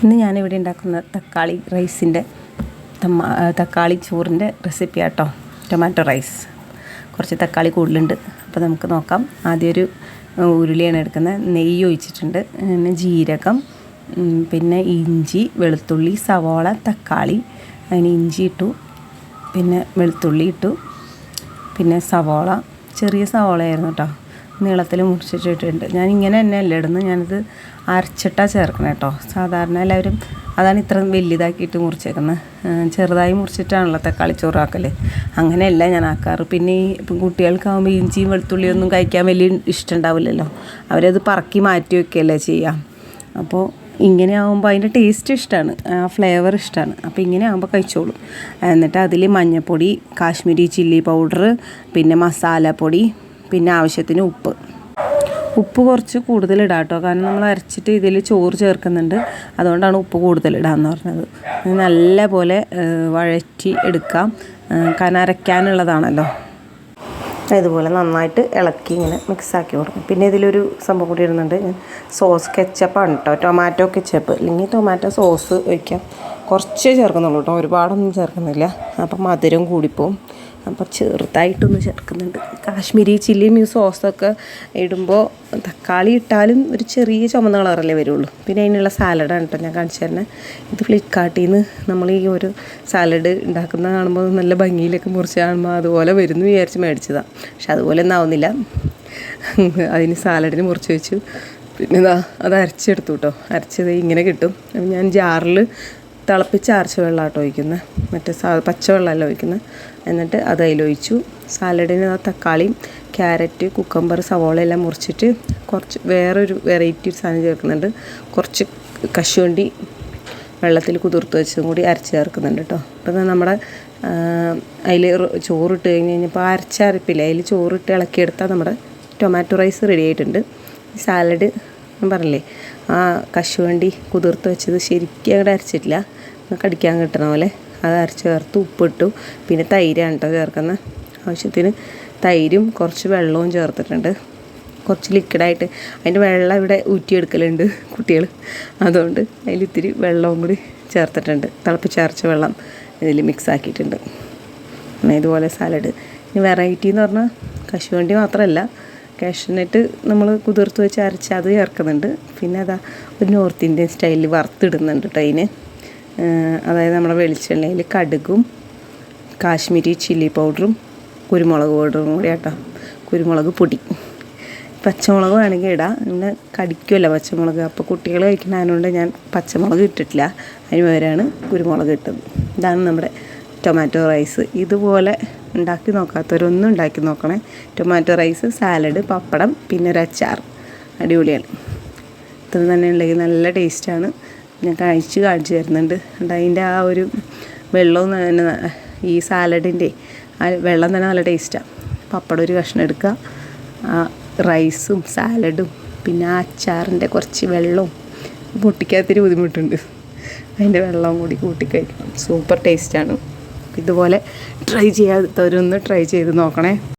ഇന്ന് ഞാനിവിടെ ഉണ്ടാക്കുന്ന തക്കാളി റൈസിന്റെ തക്കാളി ചോറിന്റെ റെസിപ്പി ആട്ടോ. Tomato rice. കുറച്ച് തക്കാളി കൂടുതലുണ്ട്. അപ്പോൾ നമുക്ക് നോക്കാം. ആദ്യം ഒരു ഉരുളിയാണ് എടുക്കുന്നത്. നെയ്യ് ഒഴിച്ചിട്ടുണ്ട്. പിന്നെ ജീരകം പിന്നെ ഇഞ്ചി വെളുത്തുള്ളി സവാള തക്കാളി അതിന് ഇഞ്ചി ഇട്ടു. പിന്നെ വെളുത്തുള്ളി ഇട്ടു. പിന്നെ സവാള. ചെറിയ സവാളയായിരുന്നു കേട്ടോ. നീളത്തിൽ മുറിച്ചിട്ടിട്ടുണ്ട്. ഞാൻ ഇങ്ങനെ തന്നെ അല്ല ഇടുന്നത്. ഞാനിത് അരച്ചിട്ടാണ് ചേർക്കണം കേട്ടോ. സാധാരണ എല്ലാവരും അതാണ് ഇത്ര വലുതാക്കിയിട്ട് മുറിച്ചേക്കുന്നത്. ചെറുതായി മുറിച്ചിട്ടാണല്ലോ തക്കാളി ചോറാക്കൽ അങ്ങനെയല്ല ഞാൻ ആക്കാറ്. പിന്നെ ഈ കുട്ടികൾക്കാവുമ്പോൾ ഇഞ്ചിയും വെളുത്തുള്ളിയൊന്നും കഴിക്കാൻ വലിയ ഇഷ്ടം ഉണ്ടാവില്ലല്ലോ അവരത് പറക്കി മാറ്റി വയ്ക്കുകയല്ലേ ചെയ്യാം. അപ്പോൾ ഇങ്ങനെ ആകുമ്പോൾ അതിന്റെ ടേസ്റ്റ് ഇഷ്ടമാണ് ആ ഫ്ലേവർ ഇഷ്ടമാണ് അപ്പോൾ ഇങ്ങനെ ആകുമ്പോൾ കഴിച്ചോളും. എന്നിട്ട് അതിൽ മഞ്ഞൾപ്പൊടി കാശ്മീരി ചില്ലി പൗഡർ പിന്നെ മസാലപ്പൊടി പിന്നെ ആവശ്യത്തിന് ഉപ്പ്. ഉപ്പ് കുറച്ച് കൂടുതൽ ഇടാം കേട്ടോ. കാരണം നമ്മൾ അരച്ചിട്ട് ഇതിൽ ചോറ് ചേർക്കുന്നുണ്ട്. അതുകൊണ്ടാണ് ഉപ്പ് കൂടുതൽ ഇടാമെന്ന് പറഞ്ഞത്. നല്ല പോലെ വഴറ്റി എടുക്കാം. കാരണം അരയ്ക്കാനുള്ളതാണല്ലോ. ഇതുപോലെ നന്നായിട്ട് ഇളക്കി ഇങ്ങനെ മിക്സാക്കി കൊടുക്കും. പിന്നെ ഇതിലൊരു സംഭവം കൂടി ഇടുന്നുണ്ട് സോസ് കെച്ചപ്പാണ് കേട്ടോ. Tomato ketchup. അല്ലെങ്കിൽ ടൊമാറ്റോ സോസ് ഒഴിക്കാം. കുറച്ചേ ചേർക്കുന്നുള്ളൂ കേട്ടോ. ഒരുപാടൊന്നും ചേർക്കുന്നില്ല. അപ്പം മധുരം കൂടിപ്പോവും. അപ്പോൾ ചെറുതായിട്ടൊന്ന് ചേർക്കുന്നുണ്ട്. കാശ്മീരി ചില്ലിയും ഈ സോസൊക്കെ ഇടുമ്പോൾ തക്കാളി ഇട്ടാലും ഒരു ചെറിയ ചുമന്ന കളറല്ലേ വരുള്ളൂ. പിന്നെ അതിനുള്ള സാലഡാണ് കേട്ടോ ഞാൻ കാണിച്ചു തന്നെ ഇത് ഫ്ലിപ്കാർട്ടിൽ നിന്ന് നമ്മൾ ഈ ഒരു സാലഡ് ഉണ്ടാക്കുന്ന കാണുമ്പോൾ നല്ല ഭംഗിയിലൊക്കെ മുറിച്ച് കാണുമ്പോൾ അതുപോലെ വരുന്നു വിചാരിച്ച് മേടിച്ചതാണ് പക്ഷെ അതുപോലെ ഒന്നും ആവുന്നില്ല. അതിന് സാലഡിന് മുറിച്ച് വെച്ചു. പിന്നെ അത് അരച്ചെടുത്തു കേട്ടോ. അരച്ചത് ഇങ്ങനെ കിട്ടും. ഞാൻ ജാറിൽ തിളപ്പിച്ച് അരച്ച വെള്ളം കേട്ടോ ഒഴിക്കുന്നത് മറ്റേ സാ പച്ചവെള്ളമല്ല ഒഴിക്കുന്നത് എന്നിട്ട് അത് അതിലൊഴിച്ചു. സാലഡിന് ആ തക്കാളിയും ക്യാരറ്റ് കുക്കമ്പർ സവോള എല്ലാം മുറിച്ചിട്ട് കുറച്ച് വേറൊരു വെറൈറ്റി സാധനം ചേർക്കുന്നുണ്ട്. കുറച്ച് കശുവണ്ടി വെള്ളത്തിൽ കുതിർത്ത് വെച്ചതും കൂടി അരച്ച് ചേർക്കുന്നുണ്ട് കേട്ടോ അപ്പം നമ്മുടെ അതിൽ ചോറിട്ട് കഴിഞ്ഞ് കഴിഞ്ഞപ്പോൾ അരച്ചരപ്പില്ല അതിൽ ചോറിട്ട് ഇളക്കിയെടുത്താൽ നമ്മുടെ ടൊമാറ്റോ റൈസ് റെഡി ആയിട്ടുണ്ട്. ഈ സാലഡ് ഞാൻ പറഞ്ഞില്ലേ ആ കശുവണ്ടി കുതിർത്ത് വെച്ചത് ശരിക്കും അങ്ങോട്ട് അരച്ചിട്ടില്ല. കടിക്കാൻ കിട്ടണ പോലെ. അത് അരച്ച് ചേർത്ത് ഉപ്പിട്ടു. പിന്നെ തൈരാണ് കേട്ടോ ചേർക്കുന്നത് ആവശ്യത്തിന് തൈരും കുറച്ച് വെള്ളവും ചേർത്തിട്ടുണ്ട്. കുറച്ച് ലിക്വിഡായിട്ട് അതിന്റെ വെള്ളം ഇവിടെ ഊറ്റിയെടുക്കലുണ്ട് കുട്ടികൾ അതുകൊണ്ട് അതിൽ ഇത്തിരി വെള്ളവും കൂടി ചേർത്തിട്ടുണ്ട്. തിളപ്പിച്ചരച്ച വെള്ളം ഇതിൽ മിക്സ് ആക്കിയിട്ടുണ്ട്. ഇതുപോലെ സാലഡ് ഇനി വെറൈറ്റി എന്ന് പറഞ്ഞാൽ കശുവണ്ടി മാത്രമല്ല കാഷ്നട്ട് നമ്മൾ കുതിർത്ത് വെച്ച് അരച്ച് അത് ചേർക്കുന്നുണ്ട്. പിന്നെ അതാ ഒരു നോർത്ത് ഇന്ത്യൻ സ്റ്റൈലിൽ വറുത്തിടുന്നുണ്ട് കേട്ടോ അതിന്. അതായത് നമ്മുടെ വെളിച്ചെണ്ണയിൽ കടുകും കാശ്മീരി ചില്ലി പൗഡറും കുരുമുളക് പൗഡറും കൂടി കേട്ടോ കുരുമുളക് പൊടി. പച്ചമുളക് വേണമെങ്കിൽ ഇടാം. പിന്നെ കടിക്കുമല്ലോ പച്ചമുളക്. അപ്പോൾ കുട്ടികൾ കഴിക്കുന്നതിനോണ്ട് ഞാൻ പച്ചമുളക് ഇട്ടിട്ടില്ല. അതിന് പകരമാണ് കുരുമുളക് ഇട്ടത്. ഇതാണ് നമ്മുടെ ടൊമാറ്റോ റൈസ്. ഇതുപോലെ ഉണ്ടാക്കി നോക്കാത്തവരൊന്നും ഉണ്ടാക്കി നോക്കണേ. ടൊമാറ്റോ റൈസ് സാലഡ് പപ്പടം പിന്നെ ഒരു അച്ചാർ അടിപൊളിയാണ്. ഇത്ര തന്നെ ഉണ്ടെങ്കിൽ നല്ല ടേസ്റ്റാണ്. ഞാൻ കഴിച്ച് കാണിച്ചു തരുന്നുണ്ട്. എന്നിട്ട് അതിന്റെ ആ ഒരു വെള്ളവും തന്നെ ഈ സാലഡിന്റെ ആ വെള്ളം തന്നെ നല്ല ടേസ്റ്റാണ് പപ്പടം ഒരു കഷ്ണം എടുക്കുക. ആ റൈസും സാലഡും പിന്നെ ആ അച്ചാറിന്റെ കുറച്ച് വെള്ളവും പൊട്ടിക്കാത്തൊരു ബുദ്ധിമുട്ടുണ്ട്. അതിന്റെ വെള്ളവും കൂടി കൂട്ടി കഴിക്കണം സൂപ്പർ ടേസ്റ്റാണ്. ഇതുപോലെ ട്രൈ ചെയ്യാത്തവരൊന്ന് ട്രൈ ചെയ്ത് നോക്കണേ.